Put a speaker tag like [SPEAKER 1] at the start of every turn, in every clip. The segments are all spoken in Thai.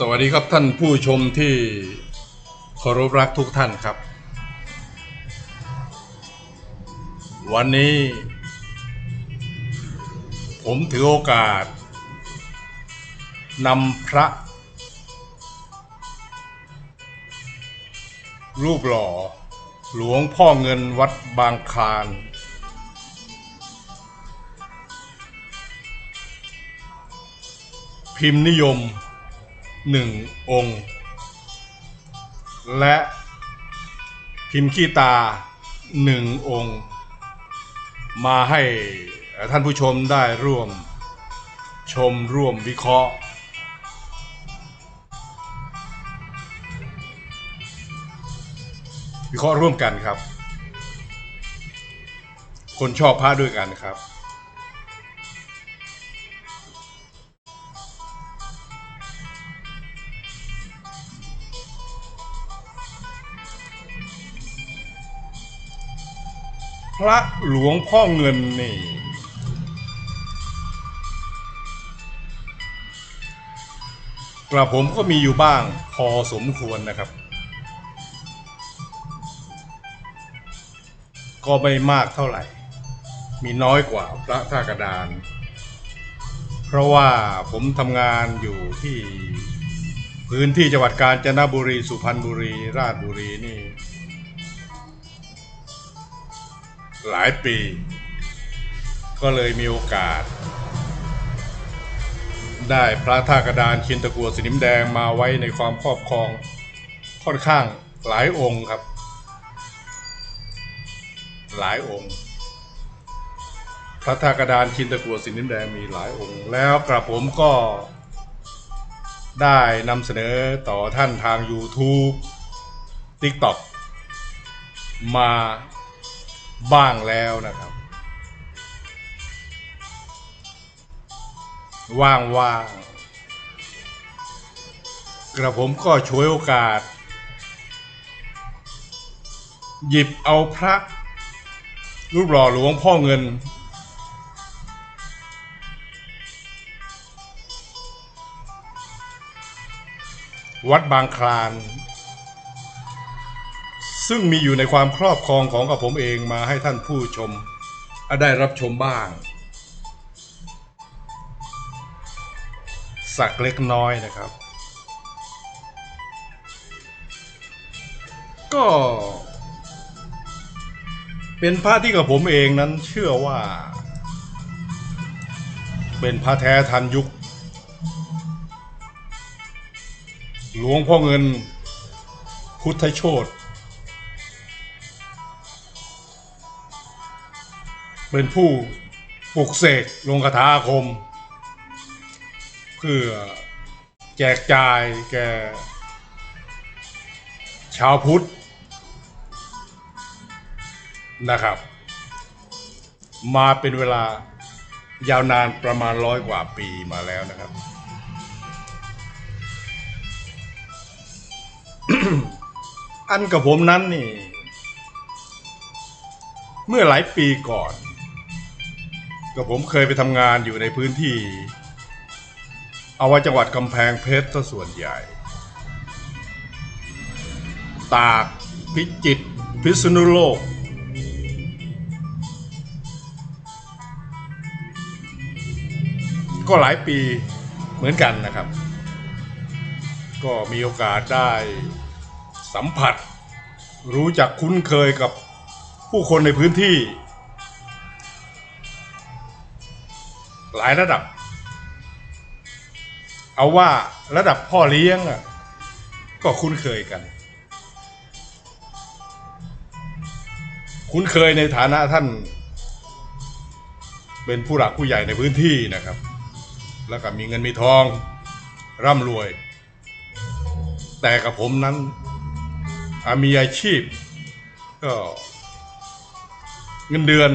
[SPEAKER 1] สวัสดีครับท่านผู้ชมที่เคารพรักทุกท่านครับ วันนี้ ผมถือโอกาสนำพระ รูปหล่อ หลวงพ่อเงินวัดบางคลานพิมพ์นิยม หนึ่งองค์ และพิมพ์ขี้ตาหนึ่งองค์ มาให้ท่านผู้ชมได้ร่วมชมร่วมวิเคราะห์ วิเคราะห์ร่วมกันครับ คนชอบพระด้วยกันครับ พระหลวงพ่อเงินนี่กระผมก็มีอยู่บ้างพอสมควรนะครับ ก็ไม่มากเท่าไหร่ มีน้อยกว่าพระท่ากระดาน เพราะว่าผมทำงานอยู่ที่พื้นที่จังหวัดกาญจนบุรีสุพรรณบุรี ราชบุรีนี่ หลายปี ก็เลยมีโอกาส ได้พระท่ากระดานชินตะกัวสนิมแดงมาไว้ในความครอบครองค่อนข้างหลายองค์ครับ หลายองค์ พระท่ากระดานชินตะกัวสนิมแดงมีหลายองค์ แล้วกระผมก็ได้นำเสนอต่อท่านทาง YouTube TikTok มา บ้างแล้วนะครับ ว่างว่างๆกระผมก็ช่วยโอกาส หยิบเอาพระ รูปหล่อหลวงพ่อเงิน วัดบางคลาน ซึ่งมีอยู่ในความครอบครองของกับผมเองมาให้ท่านผู้ชม ได้รับชมบ้าง สักเล็กน้อยนะครับ ก็ เป็นพระที่กับผมเองนั้นเชื่อว่า เป็นพระแท้ทันยุค หลวงพ่อเงินพุทธโชต เป็นผู้ปลุกเสกลงคาถาอาคม เพื่อแจกจ่ายแก่ ชาวพุทธนะครับ มาเป็นเวลายาวนานประมาณร้อยกว่าปีมาแล้วนะครับ อันกับผมนั้นนี่ เมื่อหลายปีก่อน กับผมเคยไปทำงานอยู่ในพื้นที่ เอาไว้จังหวัดกำแพงเพชรซะส่วนใหญ่ ตาก พิจิตรพิษณุโลก ก็หลายปีเหมือนกันนะครับ ก็มีโอกาสได้สัมผัส รู้จักคุ้นเคยกับผู้คนในพื้นที่ หลายระดับ เอาว่าระดับพ่อเลี้ยงก็คุ้นเคยกัน คุ้นเคยในฐานะท่าน เป็นผู้หลักผู้ใหญ่ในพื้นที่นะครับ แล้วก็มีเงินมีทอง ร่ำรวย แต่กับผมนั้นมีอาชีพ ก็เงินเดือน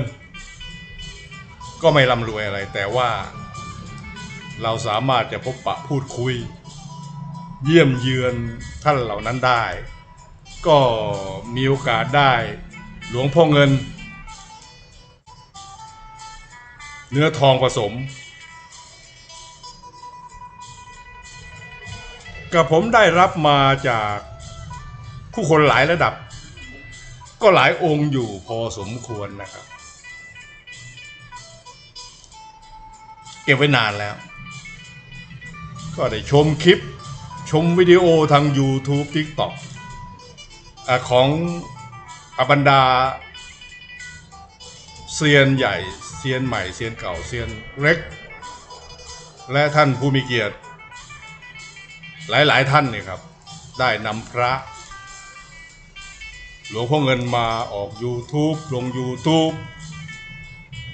[SPEAKER 1] ก็ไม่ร่ำรวยอะไรแต่ว่า เราสามารถจะพบปะพูดคุย เยี่ยมเยือนท่านเหล่านั้นได้ ก็มีโอกาสได้หลวงพ่อเงิน เนื้อทองผสม กับผมได้รับมาจากผู้คนหลายระดับ ก็หลายองค์อยู่พอสมควรนะครับ เก็บไว้นานแล้ว ก็ได้ชมคลิป ชมวิดีโอทาง YouTube TikTok อของอบรรดาเซียนใหญ่เซียนใหม่เซียนเก่าเซียนเล็ก และท่านผู้มีเกียรติ หลายๆท่านเนี่ยครับ ได้นำพระ หลวงพ่อเงินมาออก YouTube ลง YouTube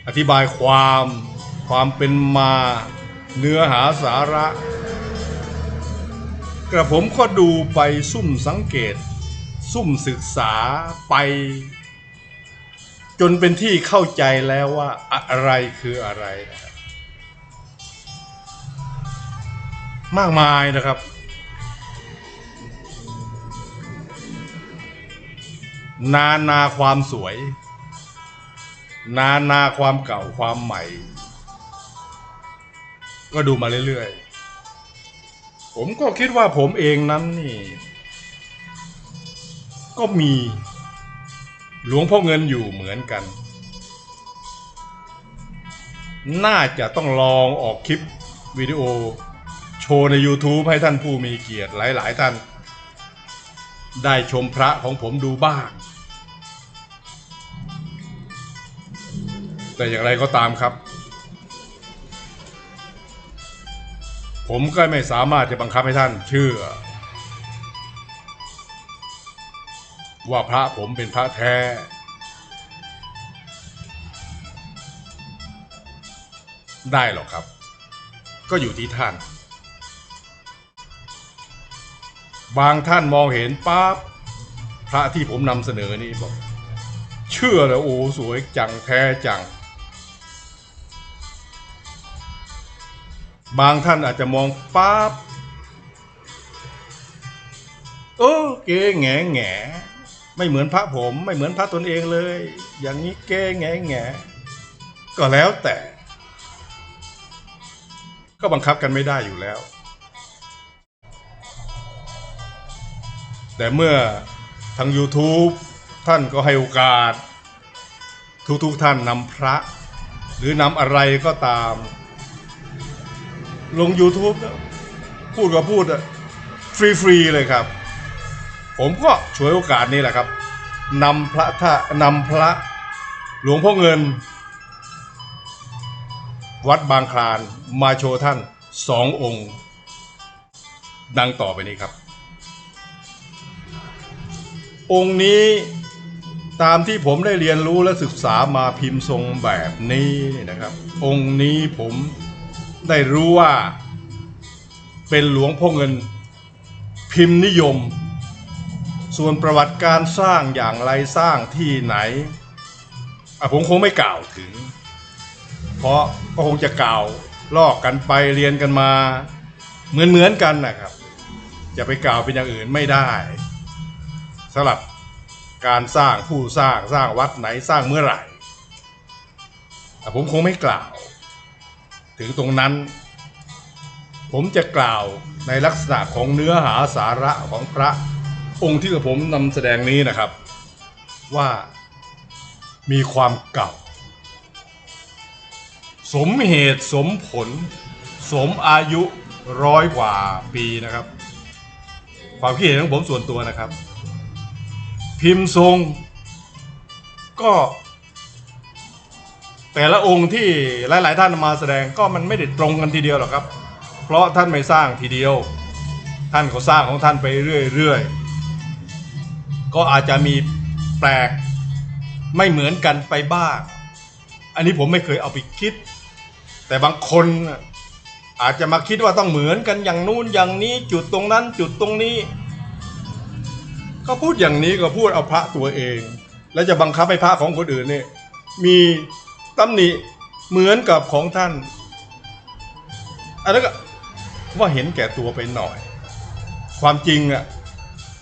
[SPEAKER 1] อธิบายความ ความเป็นมาเนื้อหาสาระ กระผมก็ดูไปซุ่มสังเกต ซุ่มศึกษาไป จนเป็นที่เข้าใจแล้วว่าอะไรคืออะไรนะครับมากมายนะครับ นานาความสวย นานาความเก่าความใหม่ ก็ดูมาเรื่อยๆ ผมก็คิดว่าผมเองนั้นนี่ ก็มีหลวงพ่อเงินอยู่เหมือนกัน น่าจะต้องลองออกคลิปวิดีโอโชว์ใน YouTube ให้ท่านผู้มีเกียรติหลาย ๆ ท่าน ได้ชมพระของผมดูบ้าง แต่อย่างไรก็ตามครับ ผมก็ไม่สามารถจะบังคับให้ท่านเชื่อ ว่าพระผมเป็นพระแท้ ได้หรอกครับ ก็อยู่ที่ท่าน บางท่านมองเห็นปั๊บพระที่ผมนำเสนอนี่บอก เชื่อเลยโอ้สวยจังแท้จัง บางท่านอาจจะมองปั๊บโอ้เก๋แง่แง่ไม่เหมือนพระผมไม่เหมือนพระตนเองเลย อย่างนี้เก๋แง่แง่ก็แล้วแต่ ก็บังคับกันไม่ได้อยู่แล้ว แต่เมื่อทาง YouTube ท่านก็ให้โอกาส ทุกๆท่านนำพระ หรือนำอะไรก็ตาม ลง YouTube นะพูดก็พูดอะฟรีๆเลยครับ ผมก็ฉวยโอกาสนี้แหละครับนำพระท่านำพระหลวงพ่อเงิน วัดบางคลานมาโชว์ท่านสององค์ ดังต่อไปนี้ครับ องค์นี้ตามที่ผมได้เรียนรู้และศึกษามาพิมพ์ทรงแบบนี้นะครับ องค์นี้ผม ได้รู้ว่า เป็นหลวงพ่อเงิน พิมพ์นิยม ส่วนประวัติการสร้างอย่างไรสร้างที่ไหนอะผมคงไม่กล่าวถึง เพราะก็คงจะกล่าวลอกกันไปเรียนกันมา เหมือนเหมือนๆกันนะครับ จะไปกล่าวเป็นอย่างอื่นไม่ได้สำหรับการสร้างผู้สร้างสร้างวัดไหนสร้างเมื่อไหร่ผมคงไม่กล่าว ถึงตรงนั้น ผมจะกล่าวในลักษณะของเนื้อหาสาระของพระองค์ที่กับผมนำแสดงนี้นะครับ ว่ามีความเก่า สมเหตุสมผล สมอายุร้อยกว่าปีนะครับ ความคิดเห็นของผมส่วนตัวนะครับ พิมพ์ทรงก็ แต่ละองค์ที่หลาย ๆ ท่านมาแสดงก็มันไม่ได้ตรงกันทีเดียวหรอกครับ เพราะท่านไม่สร้างทีเดียว ท่านก็สร้างของท่านไปเรื่อย ๆ ก็อาจจะมีแปลกไม่เหมือนกันไปบ้าง อันนี้ผมไม่เคยเอาไปคิด แต่บางคนอาจจะมาคิดว่าต้องเหมือนกันอย่างนู้นอย่างนี้จุดตรงนั้นจุดตรงนี้ ก็พูดอย่างนี้ก็พูดเอาพระตัวเอง แล้วจะบังคับให้พระของคนอื่นเนี่ยมี ตำหนิเหมือนกับของท่านอันนั้นก็ว่าเห็นแก่ตัวไปหน่อย ความจริงอะ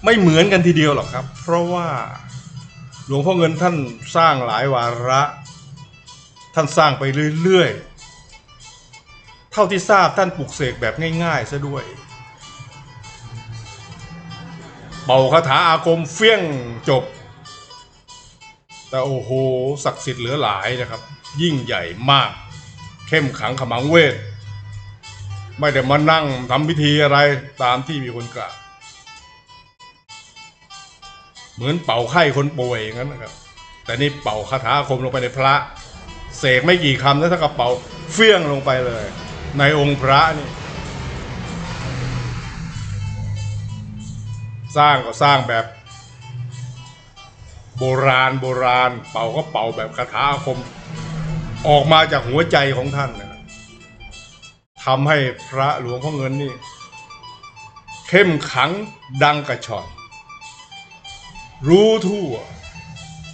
[SPEAKER 1] ไม่เหมือนกันทีเดียวหรอกครับ เพราะว่าหลวงพ่อเงินท่านสร้างหลายวาระ ท่านสร้างไปเรื่อยๆ เท่าที่ทราบท่านปลุกเสกแบบง่ายๆซะด้วย เป่าคาถาอาคมเฟี้ยงจบ แต่โอ้โหศักดิ์สิทธิ์เหลือหลายนะครับ ยิ่งใหญ่มาก เข้มขังขมังเวท ไม่ได้มานั่งทำพิธีอะไรตามที่มีคนกล่าวเหมือนเป่าไข้คนป่วยอย่างนั้นนะครับ แต่นี่เป่าคาถาคมลงไปในพระ เสกไม่กี่คำแล้วถ้ากระเป๋าเฟี้ยงลงไปเลย ในองค์พระนี่ สร้างก็สร้างแบบ โบราณโบราณ เป่าก็เป่าแบบคาถาคม ออกมาจากหัวใจของท่านนะทำให้พระหลวงพ่อเงินนี่ เข้มขังดังกระชอนรู้ทั่ว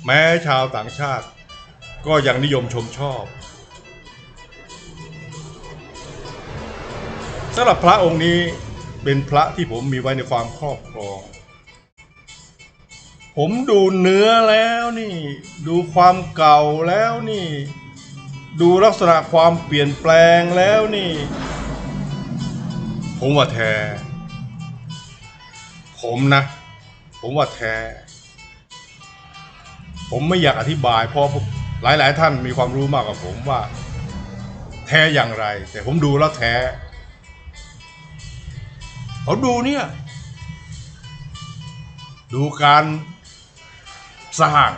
[SPEAKER 1] แม้ชาวต่างชาติ ก็ยังนิยมชมชอบสำหรับพระองค์นี้เป็นพระที่ผมมีไว้ในความครอบครอง ผมดูเนื้อแล้วนี่ ดูความเก่าแล้วนี่ ดูลักษณะความเปลี่ยนแปลงแล้วนี่ ผมว่าแท้ ผมนะ ผมว่าแท้ ผมไม่อยากอธิบาย เพราะหลาย ๆ ท่านมีความรู้มากกว่าผมว่า แท้อย่างไร แต่ผมดูแล้วแท้เขาดูเนี่ย ดูการสร้าง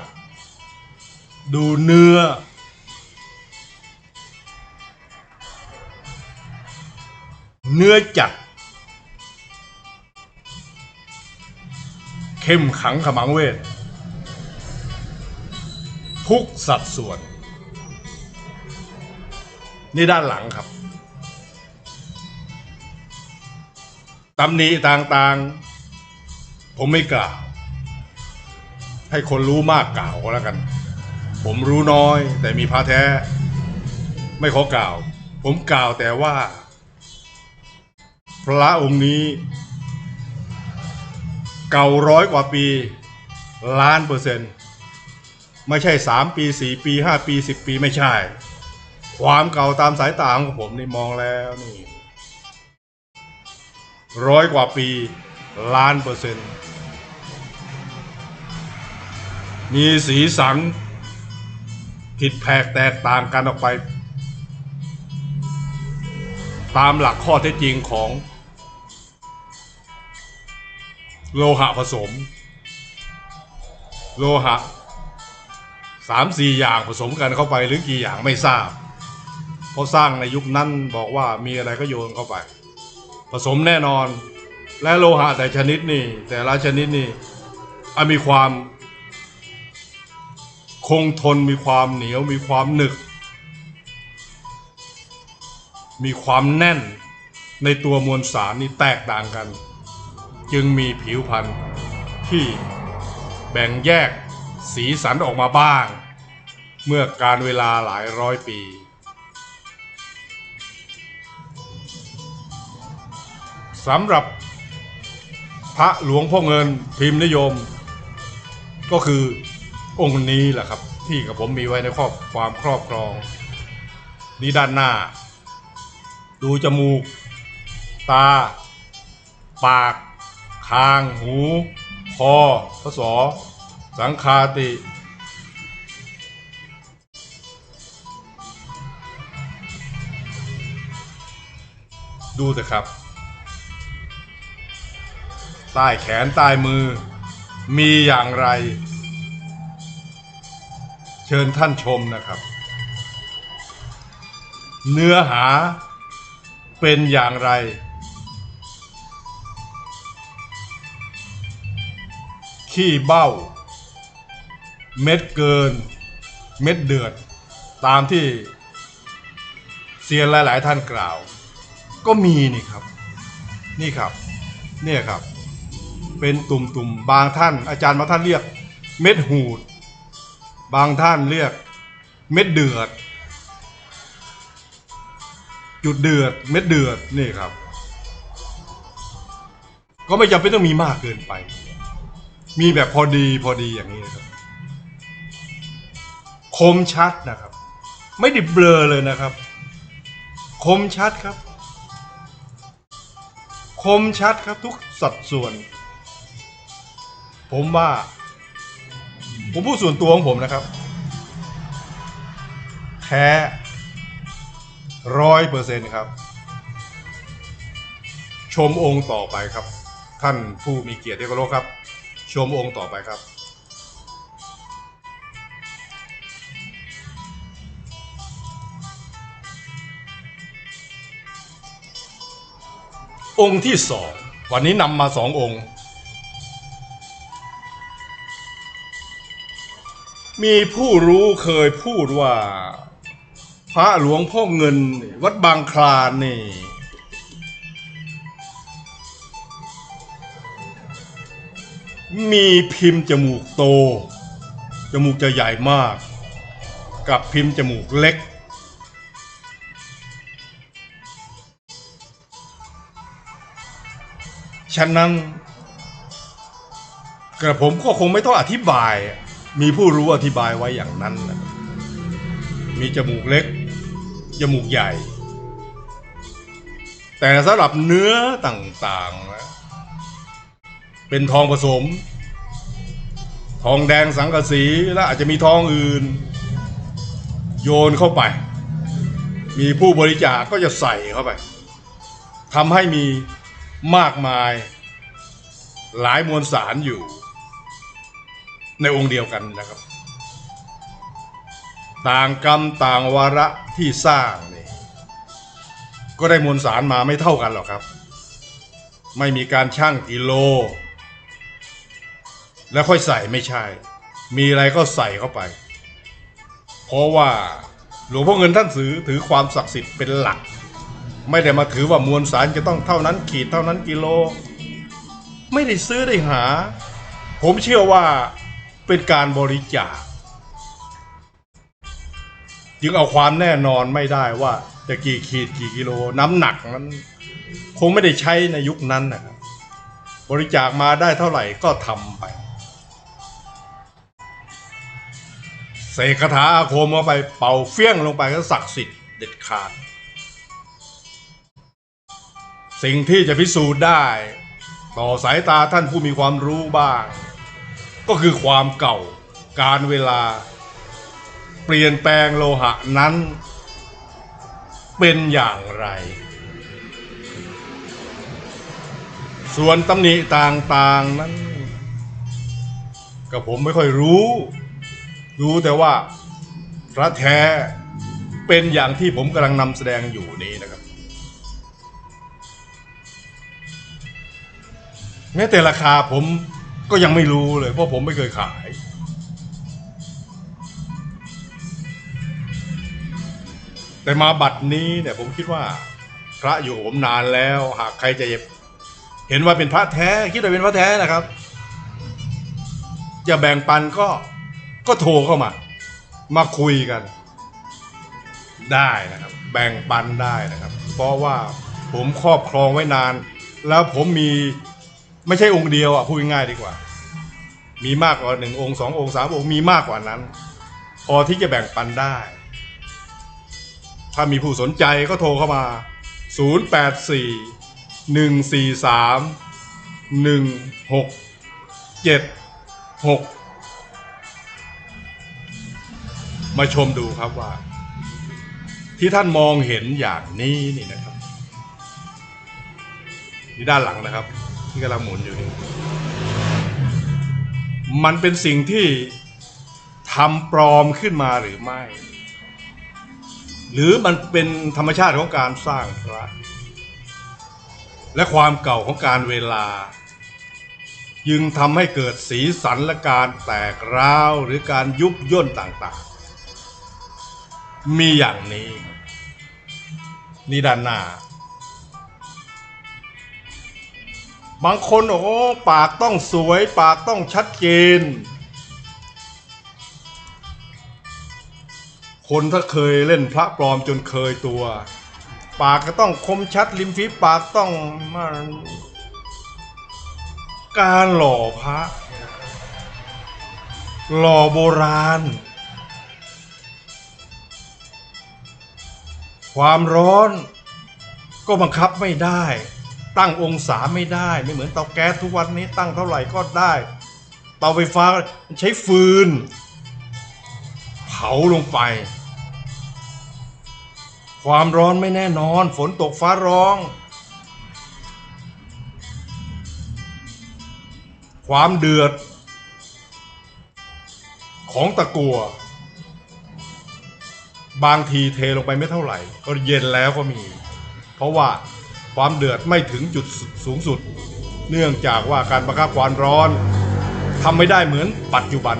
[SPEAKER 1] ดูเนื้อ เนื้อจัด เข้มขังขมังเวท ทุกสัดส่วน นี่ด้านหลังครับตำหนิต่างๆ ผมไม่กล่าว ให้คนรู้มากกล่าวก็แล้วกัน ผมรู้น้อยแต่มีพระแท้ ไม่ขอกล่าว ผมกล่าวแต่ว่า พระองค์นี้ เก่าร้อยกว่าปีล้านเปอร์เซ็นต์ไม่ใช่สามปีสี่ปีห้าปีสิบปีไม่ใช่ ความเก่าตามสายตาของผมนี่มองแล้วนี่ร้อยกว่าปีล้านเปอร์เซ็นต์มีสีสันผิดแผกแตกต่างกันออกไป ตามหลักข้อเท็จจริงของ โลหะผสม โลหะสามสี่อย่างผสมกันเข้าไปหรือกี่อย่างไม่ทราบ เพราะสร้างในยุคนั้นบอกว่ามีอะไรก็โยนเข้าไป ผสมแน่นอน และโลหะแต่ชนิดนี่แต่ละชนิดนี่มีความ คงทนมีความเหนียวมีความหนึก มีความแน่นในตัวมวลสารนี่แตกต่างกัน จึงมีผิวพรรณที่แบ่งแยกสีสันออกมาบ้าง เมื่อการเวลาหลายร้อยปี สำหรับพระหลวงพ่อเงินพิมพ์นิยม ก็คือองค์นี้แหละครับ ที่กับผมมีไว้ในครอบความครอบครอง นี่ด้านหน้า ดูจมูก ตา ปาก คางหู คอพศสังคาติ ดูเถอะครับ ใต้แขนใต้มือ มีอย่างไร เชิญท่านชมนะครับ เนื้อหาเป็นอย่างไร ขี้เบ้า เม็ดเกิน เม็ดเดือด ตามที่เซียนหลาย ๆ ท่านกล่าว ก็มีนี่ครับ นี่ครับ เนี่ยครับ เป็นตุ่มๆ บางท่าน อาจารย์บางท่านเรียก เม็ดหูด บางท่านเรียก เม็ดเดือด จุดเดือด เม็ดเดือด นี่ครับ ก็ไม่จำเป็นต้องมีมากเกินไป มีแบบพอดีพอดีอย่างนี้นะครับ คมชัดนะครับ ไม่ได้เบลอเลยนะครับ คมชัดครับ คมชัดครับทุกสัดส่วน ผมว่า ผมพูดส่วนตัวของผมนะครับ แท้ร้อยเปอร์เซ็นต์ครับ ชมองค์ต่อไปครับ ท่านผู้มีเกียรติที่เคารพครับ ชมองค์ต่อไปครับ องค์ที่สองวันนี้นำมาสององค์ มีผู้รู้เคยพูดว่า พระหลวงพ่อเงินวัดบางคลานนี่ มีพิมพ์จมูกโต จมูกจะใหญ่มาก กับพิมพ์จมูกเล็ก ฉะนั้นกระผมก็คงไม่ต้องอธิบาย มีผู้รู้อธิบายไว้อย่างนั้นนะมีจมูกเล็ก จมูกใหญ่ แต่สำหรับเนื้อต่างๆนะ เป็นทองผสม ทองแดงสังกะสีและอาจจะมีทองอื่น โยนเข้าไป มีผู้บริจาคก็จะใส่เข้าไปทำให้มีมากมาย หลายมวลสารอยู่ ในองค์เดียวกันนะครับ ต่างกรรมต่างวาระที่สร้างนี่ก็ได้มวลสารมาไม่เท่ากันหรอกครับ ไม่มีการชั่งกิโล แล้วค่อยใส่ไม่ใช่ มีอะไรก็ใส่เข้าไป เพราะว่าหลวงพ่อเงินท่านถือถือความศักดิ์สิทธิ์เป็นหลัก ไม่ได้มาถือว่ามวลสารจะต้องเท่านั้นขีดเท่านั้นกิโล ไม่ได้ซื้อได้หา ผมเชื่อว่าเป็นการบริจาคจึงเอาความแน่นอนไม่ได้ว่าจะกี่ขีดกี่กิโลน้ำหนักนั้น คงไม่ได้ใช้ในยุคนั้นนะครับบริจาคมาได้เท่าไหร่ก็ทำไป เสกคาถาอาคมเข้าไปเป่าเฟี้ยงลงไปก็ศักดิ์สิทธิ์เด็ดขาด สิ่งที่จะพิสูจน์ได้ ต่อสายตาท่านผู้มีความรู้บ้าง ก็คือความเก่าการเวลา เปลี่ยนแปลงโลหะนั้น เป็นอย่างไร ส่วนตำหนิต่างๆนั้นก็ผมไม่ค่อยรู้ รู้แต่ว่าพระแท้เป็นอย่างที่ผมกำลังนำแสดงอยู่นี้นะครับ แม้แต่ราคาผมก็ยังไม่รู้เลย เพราะผมไม่เคยขาย แต่มาบัตรนี้เนี่ยผมคิดว่า พระอยู่ผมนานแล้ว หากใครจะเห็นว่าเป็นพระแท้ คิดว่าเป็นพระแท้นะครับ จะแบ่งปันก็ ก็โทรเข้ามา มาคุยกัน ได้นะครับ แบ่งปันได้นะครับ เพราะว่าผมครอบครองไว้นาน แล้วผมมีไม่ใช่องค์เดียวอะพูดง่ายดีกว่า มีมากกว่าหนึ่งองค์สององค์สามองค์มีมากกว่านั้น พอที่จะแบ่งปันได้ ถ้ามีผู้สนใจก็โทรเข้ามา 084 143 1676 มาชมดูครับว่า ที่ท่านมองเห็นอย่างนี้นี่นะครับนี่ด้านหลังนะครับ ที่กำลังหมุนอยู่นี่มันเป็นสิ่งที่ทำปลอมขึ้นมาหรือไม่ หรือมันเป็นธรรมชาติของการสร้างพระและความเก่าของการเวลายึงทำให้เกิดสีสันและการแตกร้าวหรือการยุบย่นต่างๆ มีอย่างนี้ นี่ด้านหน้า บางคนโอ้ปากต้องสวย ปากต้องชัดเจน คนถ้าเคยเล่นพระปลอมจนเคยตัว ปากก็ต้องคมชัดริมฝีปากต้องมันการหล่อพระ หล่อโบราณ ความร้อนก็บังคับไม่ได้ ตั้งองศาไม่ได้ ไม่เหมือนเตาแก๊สทุกวันนี้ตั้งเท่าไหร่ก็ได้ เตาไฟฟ้าใช้ฟืน เผาลงไป ความร้อนไม่แน่นอน ฝนตกฟ้าร้อง ความเดือด ของตะกัว บางทีเทลงไปไม่เท่าไหร่ ก็เย็นแล้วก็มี เพราะว่าความเดือดไม่ถึงจุดสูงสุด เนื่องจากว่าการประคับความร้อนทำไม่ได้เหมือนปัจจุบัน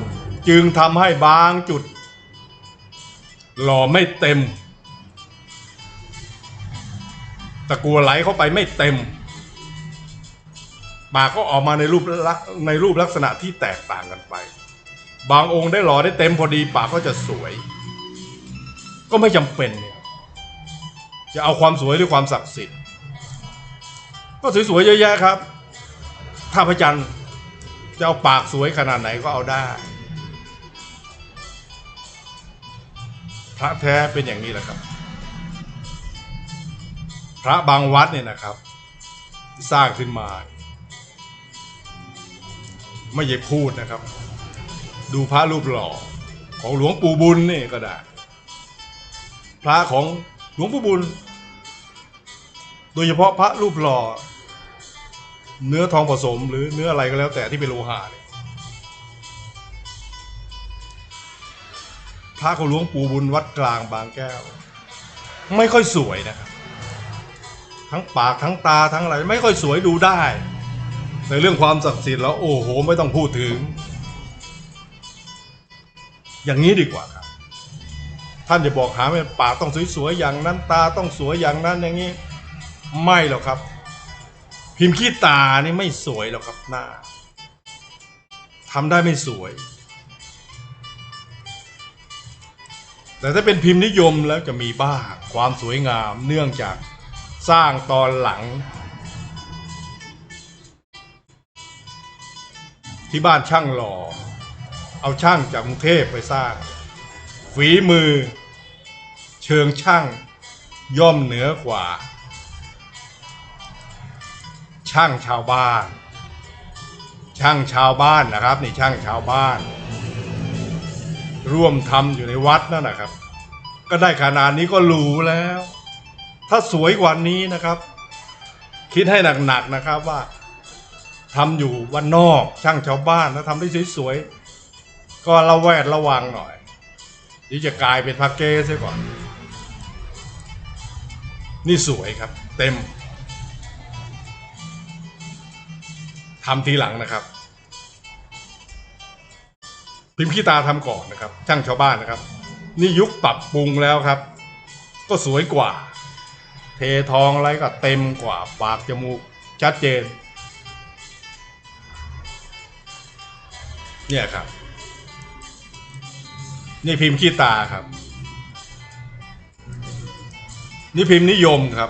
[SPEAKER 1] จึงทำให้บางจุด หล่อไม่เต็ม ตะกัวไหลเข้าไปไม่เต็มปากก็ออกมาในรูปลักษณ์ในรูปลักษณะที่แตกต่างกันไป บางองค์ได้หล่อได้เต็มพอดีปากก็จะสวย ก็ไม่จำเป็นเนี่ยจะเอาความสวยหรือความศักดิ์สิทธิ์ ก็สวยๆเยอะแยะครับ ถ้าพระจันทร์จะเอาปากสวยขนาดไหนก็เอาได้ พระแท้เป็นอย่างนี้แหละครับ พระบางวัดเนี่ยนะครับสร้างขึ้นมา ไม่ใช่พูดนะครับ ดูพระรูปหล่อของหลวงปู่บุญนี่ก็ได้ พระของหลวงปู่บุญ โดยเฉพาะพระรูปหล่อ เนื้อทองผสมหรือเนื้ออะไรก็แล้วแต่ที่เป็นโลหะเนี่ยพระของหลวงปู่บุญวัดกลางบางแก้ว ไม่ค่อยสวยนะครับ ทั้งปากทั้งตาทั้งอะไรไม่ค่อยสวยดูได้ ในเรื่องความศักดิ์สิทธิ์แล้วโอ้โห ไม่ต้องพูดถึง อย่างนี้ดีกว่า ท่านจะบอกหาไม่ปากต้องสวยๆอย่างนั้นตาต้องสวยอย่างนั้นอย่างนี้ ไม่หรอกครับ พิมพ์ขี้ตานี่ไม่สวยหรอกครับหน้าทำได้ไม่สวย แต่ถ้าเป็นพิมพ์นิยมแล้วจะมีบ้างความสวยงามเนื่องจากสร้างตอนหลัง ที่บ้านช่างหล่อ เอาช่างจากกรุงเทพไปสร้าง ฝีมือ เชิงช่าง ย่อมเหนือกว่า ช่างชาวบ้าน ช่างชาวบ้านนะครับนี่ช่างชาวบ้าน ร่วมทำอยู่ในวัดนั่นนะครับ ก็ได้ขนาดนี้ก็หรูแล้ว ถ้าสวยกว่านี้นะครับ คิดให้หนักๆนะครับว่าทำอยู่วันนอกช่างชาวบ้านแล้วทำได้สวยๆก็ระแวดระวังหน่อย ที่จะกลายเป็นพักเก้ซะก่อน นี่สวยครับ เต็มทำทีหลังนะครับ พิมพ์ขี้ตาทำก่อนนะครับ ช่างชาวบ้านนะครับ นี่ยุคปรับปรุงแล้วครับ ก็สวยกว่า เททองอะไรก็เต็มกว่า ปากจมูกชัดเจน เนี่ยครับ นี่พิมพ์ขี้ตาครับ นี่พิมพ์นิยมครับ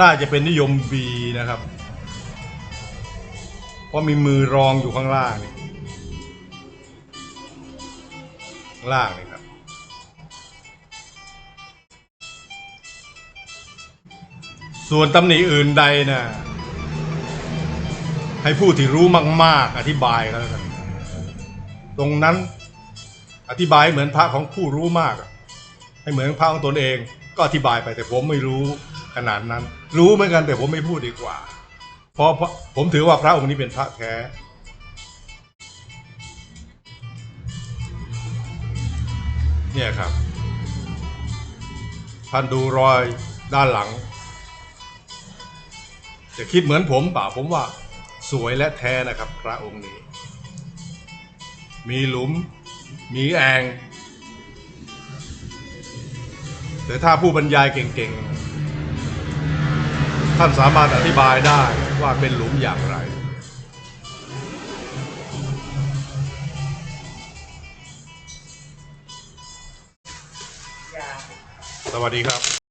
[SPEAKER 1] น่าจะเป็นนิยม B นะครับ เพราะมีมือรองอยู่ข้างล่างนี่ข้างล่างนี่ครับ ส่วนตำหนิอื่นใดนะให้ผู้ที่รู้มาก ๆ อธิบายก็แล้วกัน ตรงนั้น อธิบายเหมือนพระของผู้รู้มากให้เหมือนพระของตนเอง ก็อธิบายไปแต่ผมไม่รู้ขนาดนั้น รู้เหมือนกันแต่ผมไม่พูดดีกว่า เพราะผมถือว่าพระองค์นี้เป็นพระแท้เนี่ยครับ ท่านดูรอยด้านหลัง จะคิดเหมือนผมป่าผมว่าสวยและแท้นะครับ พระองค์นี้ มีหลุม มีแองแต่ถ้าผู้บรรยายเก่งๆ ท่านสามารถอธิบายได้ว่าเป็นหลุมอย่างไร สวัสดีครับ